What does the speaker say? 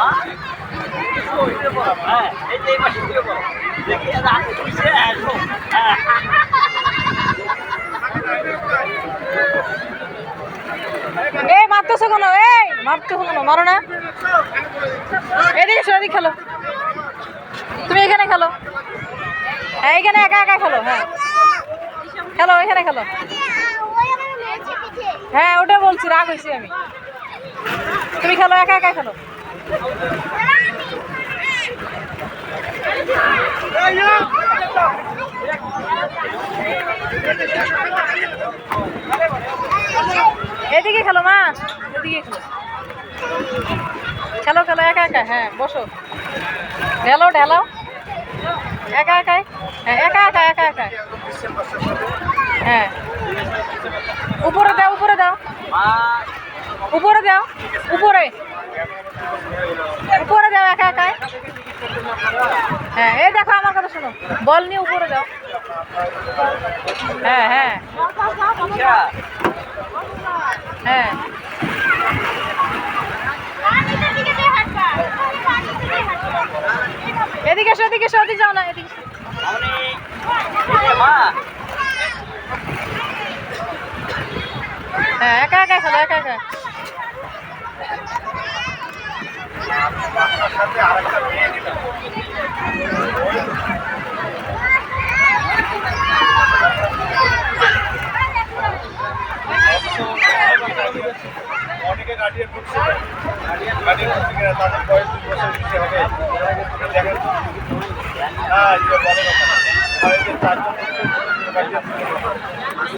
এই, মারতেছো কোনো? এই, মারতেছো কোনো? মারো না। এদিকে এসো খেলো। তুমি এখানে খেলো। হ্যাঁ এখানে একা একা খেলো হ্যাঁ। খেলো, এখানে খেলো। হ্যাঁ ওটা বলছি, রাগ হয়েছি আমি। তুমি খেলো, একা একা খেলো। এদিকে খেলো, মা। এদিকে খেলো। খেলো একা একা হ্যাঁ বসো। ঢেলো ঢেলো। একা, একাই? হ্যাঁ একা একা একা একা। হ্যাঁ। উপরে দাও উপরে দাও। উপরে দাও, উপরে। উপরে দাও একা একাই। হ্যাঁ এই দেখো আমার কথা শোনো। বল নিয়ে উপরে দাও হ্যাঁ হ্যাঁ। হ্যাঁ। এদিকে এসো এদিকে এসো এদিকে যাও না, এদিকে হ্যাঁ একা একা খেলো, একা একা অনেকে গার্ডিয়ান ঢুকছে গার্ডিয়ান বয়স দুই বছর বেশি হবে হ্যাঁ বড় কথা চারজন গার্ডিয়ান